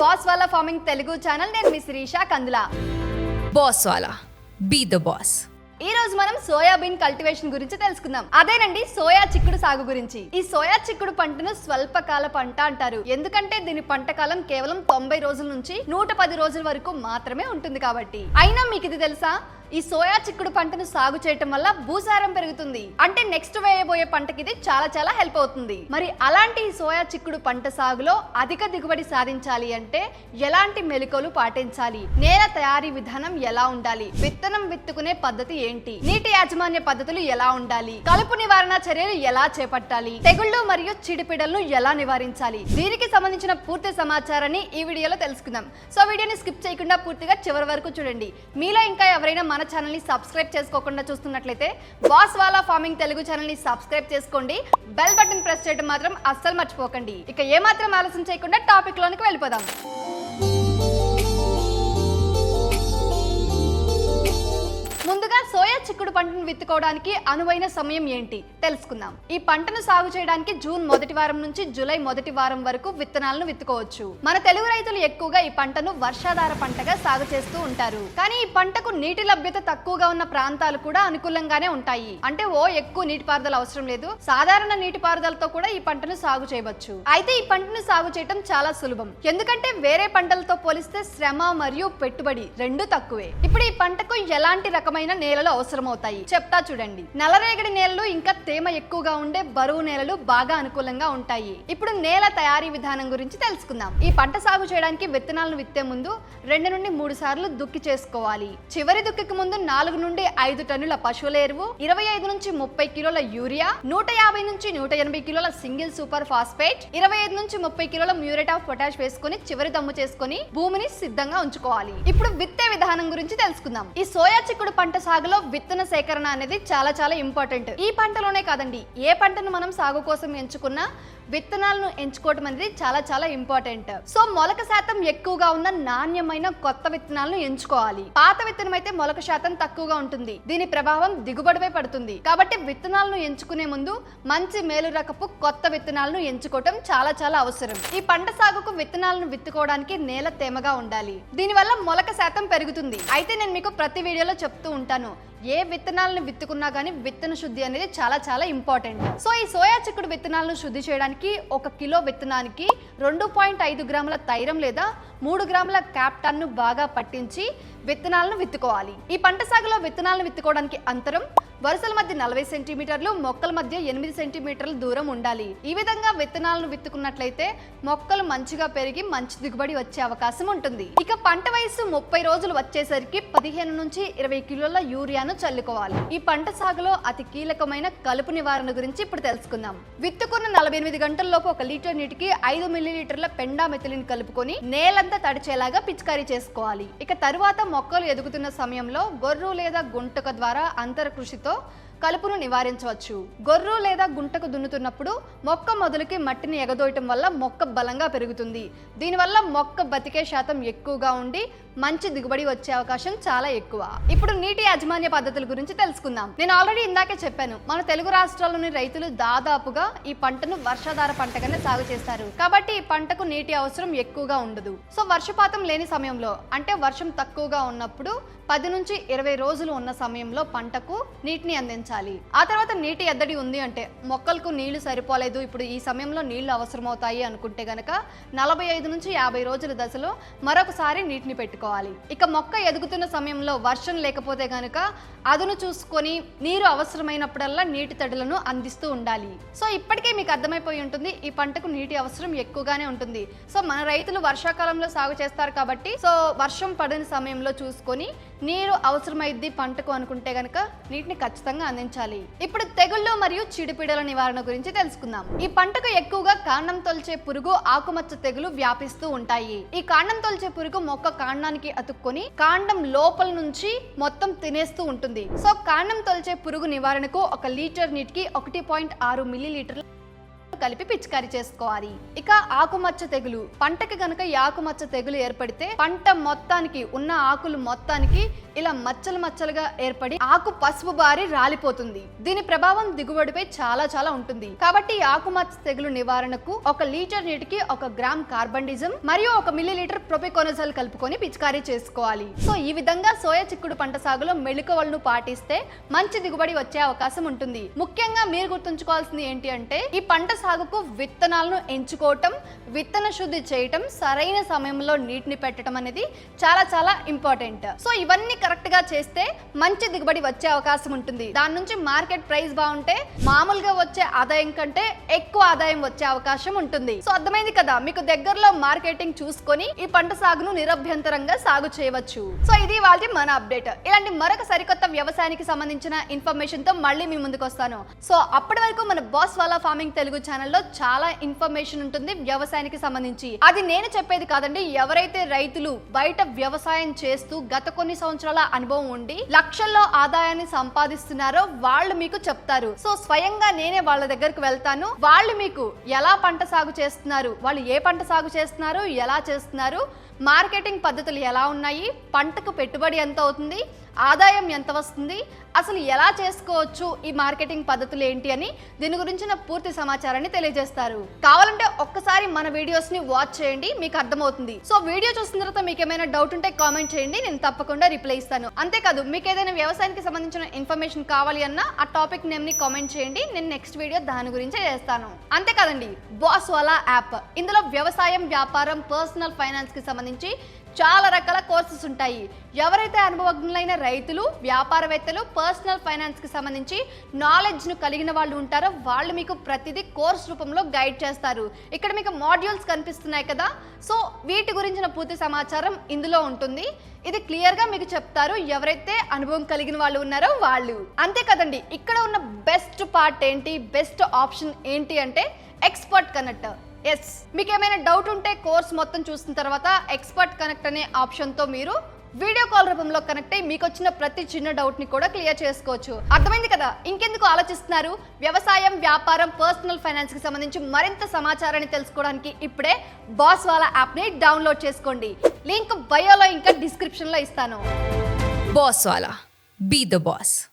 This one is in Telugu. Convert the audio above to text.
Boss Wala farming Telugu channel. నేను మీ Sirisha Kandula. Boss Wala be the boss ఈ రోజు మనం సోయాబీన్ కల్టివేషన్ గురించి తెలుసుకుందాం. అదేనండి సోయా చిక్కుడు సాగు గురించి. ఈ సోయా చిక్కుడు పంటను స్వల్పకాల పంట అంటారు. ఎందుకంటే దీని పంట కాలం కేవలం తొంభై రోజుల నుంచి నూట పది రోజుల వరకు మాత్రమే ఉంటుంది కాబట్టి. అయినా మీకు ఇది తెలుసా? ఈ సోయా చిక్కుడు పంటను సాగు చేయటం వల్ల భూసారం పెరుగుతుంది. అంటే నెక్స్ట్ వేయబోయే పంటకి ఇది చాలా చాలా హెల్ప్ అవుతుంది. మరి అలాంటి ఈ సోయా చిక్కుడు పంట సాగులో అధిక దిగుబడి సాధించాలి అంటే ఎలాంటి మెలకువలు పాటించాలి? నేల తయారీ విధానం ఎలా ఉండాలి? విత్తనం విత్తుకునే పద్ధతి ఏంటి? నీటి యాజమాన్య పద్ధతులు ఎలా ఉండాలి? కలుపు నివారణ చర్యలు ఎలా చేపట్టాలి? తెగుళ్ళు మరియు చీడిపీడలను ఎలా నివారించాలి? దీనికి సంబంధించిన పూర్తి సమాచారాన్ని ఈ వీడియోలో తెలుసుకుందాం. సో వీడియోని స్కిప్ చేయకుండా పూర్తిగా చివరి వరకు చూడండి. మీలో ఇంకా ఎవరైనా మన ఛానల్ని సబ్స్క్రైబ్ చేసుకోకుండా చూస్తున్నట్లయితే బాస్ వాలా ఫార్మింగ్ తెలుగు ఛానల్ని సబ్స్క్రైబ్ చేసుకోండి. బెల్ బటన్ ప్రెస్ చేయడం మాత్రం అస్సలు మర్చిపోకండి. ఇక ఏమాత్రం ఆలస్యం చేయకుండా టాపిక్ లోనికి వెళ్ళిపోదాం. సోయా చిక్కుడు పంటను విత్తుకోవడానికి అనువైన సమయం ఏంటి? తెలుసుకుందాం. ఈ పంటను సాగు చేయడానికి జూన్ మొదటి వారం నుంచి జూలై మొదటి వారం వరకు విత్తనాలను విత్తుకోవచ్చు. మన తెలుగు రైతులు ఎక్కువగా ఈ పంటను వర్షాధార పంటగా సాగు చేస్తూ ఉంటారు. కానీ ఈ పంటకు నీటి లభ్యత తక్కువగా ఉన్న ప్రాంతాలు కూడా అనుకూలంగానే ఉంటాయి. అంటే ఓ ఎక్కువ నీటిపారుదల అవసరం లేదు. సాధారణ నీటిపారుదలతో కూడా ఈ పంటను సాగు చేయవచ్చు. అయితే ఈ పంటను సాగు చేయటం చాలా సులభం. ఎందుకంటే వేరే పంటలతో పోలిస్తే శ్రమ మరియు పెట్టుబడి రెండు తక్కువే. ఇప్పుడు ఈ పంటకు ఎలాంటి రకమైన నేల నేలలు అవసరమవుతాయి. చెప్తా చూడండి. నల్లరేగడి నేలలు ఇంకా తేమ ఎక్కువగా ఉండే బరువు నేలలు బాగా అనుకూలంగా ఉంటాయి. ఇప్పుడు నేల తయారీ విధానం గురించి తెలుసుకుందాం. ఈ పంట సాగు చేయడానికి విత్తనాలను విత్తే ముందు రెండు నుండి మూడు సార్లు దుక్కి చేసుకోవాలి. చివరి దుక్కికి ముందు నాలుగు నుండి ఐదు టన్నుల పశువుల ఎరువు ఇరవై ఐదు నుంచి ముప్పై కిలోల యూరియా నూట యాభై నుంచి నూట ఎనభై కిలోల సింగిల్ సూపర్ ఫాస్ఫేట్ ఇరవై ఐదు నుంచి ముప్పై కిలోల మ్యూరేట్ ఆఫ్ పొటాష్ వేసుకొని చివరి దమ్ము చేసుకొని భూమిని సిద్ధంగా ఉంచుకోవాలి. ఇప్పుడు విత్తే విధానం గురించి తెలుసుకుందాం. ఈ సోయా చిక్కుడు పంట సాగులో విత్తన సేకరణ అనేది చాలా చాలా ఇంపార్టెంట్. ఈ పంటలోనే కాదండి ఏ పంటను మనం సాగు కోసం ఎంచుకున్నా విత్తనాలను ఎంచుకోవడం అనేది చాలా చాలా ఇంపార్టెంట్. సో మొలక శాతం ఎక్కువగా ఉన్న నాణ్యమైన కొత్త విత్తనాలను ఎంచుకోవాలి. పాత విత్తనం అయితే మొలక శాతం తక్కువగా ఉంటుంది. దీని ప్రభావం దిగుబడిపై పడుతుంది. కాబట్టి విత్తనాలను ఎంచుకునే ముందు మంచి మేలు రకపు కొత్త విత్తనాలను ఎంచుకోవటం చాలా చాలా అవసరం. ఈ పంట సాగుకు విత్తనాలను విత్తుకోవడానికి నేల తేమగా ఉండాలి. దీనివల్ల మొలక శాతం పెరుగుతుంది. అయితే నేను మీకు ప్రతి వీడియోలో చెప్తూ ఉంటాను. ఏ విత్తనాలను విత్తుకున్నా కానీ విత్తన శుద్ధి అనేది చాలా చాలా ఇంపార్టెంట్ సో ఈ సోయా చిక్కుడు విత్తనాలను శుద్ధి చేయడానికి ఒక కిలో విత్తనానికి రెండు పాయింట్ ఐదు గ్రాముల తైరం లేదా మూడు గ్రాముల క్యాప్టాన్ను బాగా పట్టించి విత్తనాలను విత్తుకోవాలి. ఈ పంట సాగులో విత్తనాలను విత్తుకోవడానికి అంతరం వరుసల మధ్య నలభై సెంటీమీటర్లు మొక్కల మధ్య ఎనిమిది సెంటీమీటర్ల దూరం ఉండాలి. ఈ విధంగా విత్తనాలను విత్తుకున్నట్లయితే మొక్కలు మంచిగా పెరిగి మంచి దిగుబడి వచ్చే అవకాశం ఉంటుంది. ఇక పంట వయసు ముప్పై రోజులు వచ్చేసరికి పదిహేను నుంచి ఇరవై కిలోల యూరియాను చల్లుకోవాలి. ఈ పంట సాగులో అతి కీలకమైన కలుపు నివారణ గురించి ఇప్పుడు తెలుసుకుందాం. విత్తుకున్న నలభై ఎనిమిది గంటల్లోపు ఒక లీటర్ నీటికి ఐదు మిల్లీలీటర్ల పెండా మెథిలిన్ కలుపుకొని నేలంతా తడిచేలాగా పిచికారీ చేసుకోవాలి. ఇక తరువాత మొక్కలు ఎదుగుతున్న సమయంలో గొర్రు లేదా గుంటక ద్వారా అంతర కృషితో México కలుపును నివారించవచ్చు. గొర్రు లేదా గుంటకు దున్నుతున్నప్పుడు మొక్క మొదలుకి మట్టిని ఎగదోయటం వల్ల మొక్క బలంగా పెరుగుతుంది. దీనివల్ల మొక్క బతికే శాతం ఎక్కువగా ఉండి మంచి దిగుబడి వచ్చే అవకాశం చాలా ఎక్కువ. ఇప్పుడు నీటి యాజమాన్య పద్ధతుల గురించి తెలుసుకుందాం. నేను ఆల్రెడీ ఇందాకే చెప్పాను మన తెలుగు రాష్ట్రాల్లోని రైతులు దాదాపుగా ఈ పంటను వర్షాధార పంటగానే సాగు చేస్తారు. కాబట్టి ఈ పంటకు నీటి అవసరం ఎక్కువగా ఉండదు. సో వర్షపాతం లేని సమయంలో అంటే వర్షం తక్కువగా ఉన్నప్పుడు పది నుంచి ఇరవై రోజులు ఉన్న సమయంలో పంటకు నీటిని అందించాలి. ఆ తర్వాత నీటి ఎద్దడి ఉంది అంటే మొక్కలకు నీళ్ళు సరిపోలేదు ఇప్పుడు ఈ సమయంలో నీళ్ళు అవసరమవుతాయి అనుకుంటే గనక నలభై ఐదు నుంచి యాభై రోజుల దశలో మరొకసారి నీటిని పెట్టుకోవాలి. ఇక మొక్క ఎదుగుతున్న సమయంలో వర్షం లేకపోతే గనక అదును చూసుకొని నీరు అవసరమైనప్పుడల్లా నీటి తడులను అందిస్తూ ఉండాలి. సో ఇప్పటికే మీకు అర్థమైపోయి ఉంటుంది ఈ పంటకు నీటి అవసరం ఎక్కువగానే ఉంటుంది. సో మన రైతులు వర్షాకాలంలో సాగు చేస్తారు కాబట్టి సో వర్షం పడని సమయంలో చూసుకొని నీరు అవసరమైద్ది పంటకు అనుకుంటే గనక నీటిని ఖచ్చితంగా అందించాలి. ఇప్పుడు తెగుళ్ళు మరియు చీడిపీడల నివారణ గురించి తెలుసుకుందాం. ఈ పంటకు ఎక్కువగా కాండం తొలిచే పురుగు ఆకుమచ్చ తెగులు వ్యాపిస్తూ ఉంటాయి. ఈ కాండం తొలిచే పురుగు మొక్క కాండానికి అతుక్కొని కాండం లోపల నుంచి మొత్తం తినేస్తూ ఉంటుంది. సో కాండం తొలిచే పురుగు నివారణకు ఒక లీటర్ నీటికి ఒకటి పాయింట్ ఆరు మిల్లీ కలిపి పిచికారీ చేసుకోవాలి. ఇక ఆకుమచ్చ తెగులు. పంటకి గనక ఈ ఆకుమచ్చ తెగులు ఏర్పడితే పంట మొత్తానికి ఉన్న ఆకులు మొత్తానికి ఇలా మచ్చలు మచ్చలుగా ఏర్పడి ఆకు పసుపు బారి రాలిపోతుంది. దీని ప్రభావం దిగుబడిపై చాలా చాలా ఉంటుంది. కాబట్టి ఈ ఆకుమచ్చ తెగులు నివారణకు ఒక లీటర్ నీటికి ఒక గ్రామ్ కార్బండిజం మరియు ఒక మిల్లీ లీటర్ ప్రొపికోనజల్ కలుపుకొని పిచికారీ చేసుకోవాలి. సో ఈ విధంగా సోయా చిక్కుడు పంట సాగులో మెళుకువలను పాటిస్తే మంచి దిగుబడి వచ్చే అవకాశం ఉంటుంది. ముఖ్యంగా మీరు గుర్తుంచుకోవాల్సింది ఏంటి అంటే ఈ పంట సాగు సాగుకు విత్తనాలను ఎంచుకోవటం విత్తన శుద్ధి చేయటం సరైన సమయంలో నీటిని పెట్టడం అనేది చాలా చాలా ఇంపార్టెంట్. సో ఇవన్నీ కరెక్ట్గా చేస్తే మంచి దిగుబడి వచ్చే అవకాశం ఉంటుంది. దాని నుంచి మార్కెట్ ప్రైస్ బాగుంటే మామూలుగా వచ్చే ఆదాయం కంటే ఎక్కువ ఆదాయం వచ్చే అవకాశం ఉంటుంది. సో అర్థమైంది కదా? మీకు దగ్గరలో మార్కెటింగ్ చూసుకొని ఈ పంట సాగును నిరభ్యంతరంగా సాగు చేయవచ్చు. సో ఇది వాళ్ళ మన అప్డేట్. ఇలాంటి మరొక సరికొత్త వ్యవసాయానికి సంబంధించిన ఇన్ఫర్మేషన్తో మళ్ళీ మీ ముందుకు వస్తాను సో అప్పటి వరకు మన బాస్ వాలా ఫార్మింగ్ తెలుగు ఛానల్లో చాలా ఇన్ఫర్మేషన్ ఉంటుంది వ్యవసాయానికి సంబంధించి. అది నేను చెప్పేది కాదండి ఎవరైతే రైతులు బయట వ్యవసాయం చేస్తూ గత కొన్ని సంవత్సరాల అనుభవం ఉండి లక్షల్లో ఆదాయాన్ని సంపాదిస్తున్నారో వాళ్ళు మీకు చెప్తారు. సో స్వయంగా నేనే వాళ్ళ దగ్గరకు వెళ్తాను. వాళ్ళు మీకు ఎలా పంట సాగు చేస్తున్నారు వాళ్ళు ఏ పంట సాగు చేస్తున్నారు ఎలా చేస్తున్నారు మార్కెటింగ్ పద్ధతులు ఎలా ఉన్నాయి పంటకు పెట్టుబడి ఎంత అవుతుంది ఆదాయం ఎంత వస్తుంది? అసలు ఎలా చేసుకోవచ్చు? ఈ మార్కెటింగ్ పద్ధతులు ఏంటి అని దీని గురించిన పూర్తి సమాచారాన్ని తెలియజేస్తారు. కావాలంటే ఒక్కసారి మన వీడియోస్ని వాచ్ చేయండి మీకు అర్థమవుతుంది. సో వీడియో చూసిన తర్వాత మీకు ఏమైనా డౌట్ ఉంటే కామెంట్ చేయండి నేను తప్పకుండా రిప్లై ఇస్తాను. అంతేకాదు మీకు ఏదైనా వ్యవసాయానికి సంబంధించిన ఇన్ఫర్మేషన్ కావాలి అన్నా ఆ టాపిక్ నేమ్ని కామెంట్ చేయండి నేను నెక్స్ట్ వీడియో దాని గురించే చేస్తాను. అంతేకాదండి బాస్ వాలా యాప్ ఇందులో వ్యవసాయం వ్యాపారం పర్సనల్ ఫైనాన్స్కి సంబంధించి చాలా రకాల కోర్సెస్ ఉంటాయి. ఎవరైతే అనుభవజ్ఞులైన రైతులు వ్యాపారవేత్తలు పర్సనల్ ఫైనాన్స్కి సంబంధించి నాలెడ్జ్ను కలిగిన వాళ్ళు ఉంటారో వాళ్ళు మీకు ప్రతిదీ కోర్స్ రూపంలో గైడ్ చేస్తారు. ఇక్కడ మీకు మాడ్యూల్స్ కనిపిస్తున్నాయి కదా. సో వీటి గురించిన పూర్తి సమాచారం ఇందులో ఉంటుంది. ఇది క్లియర్గా మీకు చెప్తారు ఎవరైతే అనుభవం కలిగిన వాళ్ళు ఉన్నారో వాళ్ళు. అంతే కదండి ఇక్కడ ఉన్న బెస్ట్ పార్ట్ ఏంటి బెస్ట్ ఆప్షన్ ఏంటి అంటే ఎక్స్పర్ట్ కనెక్ట్ ఎస్ మీకు ఏమైనా డౌట్ ఉంటే కోర్స్ మొత్తం చూసిన తర్వాత ఎక్స్పర్ట్ కనెక్ట్ అనే ఆప్షన్తో మీరు వీడియో కాల్ రూపంలో కనెక్ట్ అయ్యి మీకు వచ్చిన ప్రతి చిన్న డౌట్ని కూడా క్లియర్ చేసుకోవచ్చు. అర్థమైంది కదా? ఇంకెందుకు ఆలోచిస్తున్నారు? వ్యవసాయం వ్యాపారం పర్సనల్ ఫైనాన్స్కి సంబంధించి మరింత సమాచారాన్ని తెలుసుకోవడానికి ఇప్పుడే బాస్ వాలా యాప్ని డౌన్లోడ్ చేసుకోండి. లింక్ బయోలో ఇంకా డిస్క్రిప్షన్లో ఇస్తాను. Boss Wala. Be the boss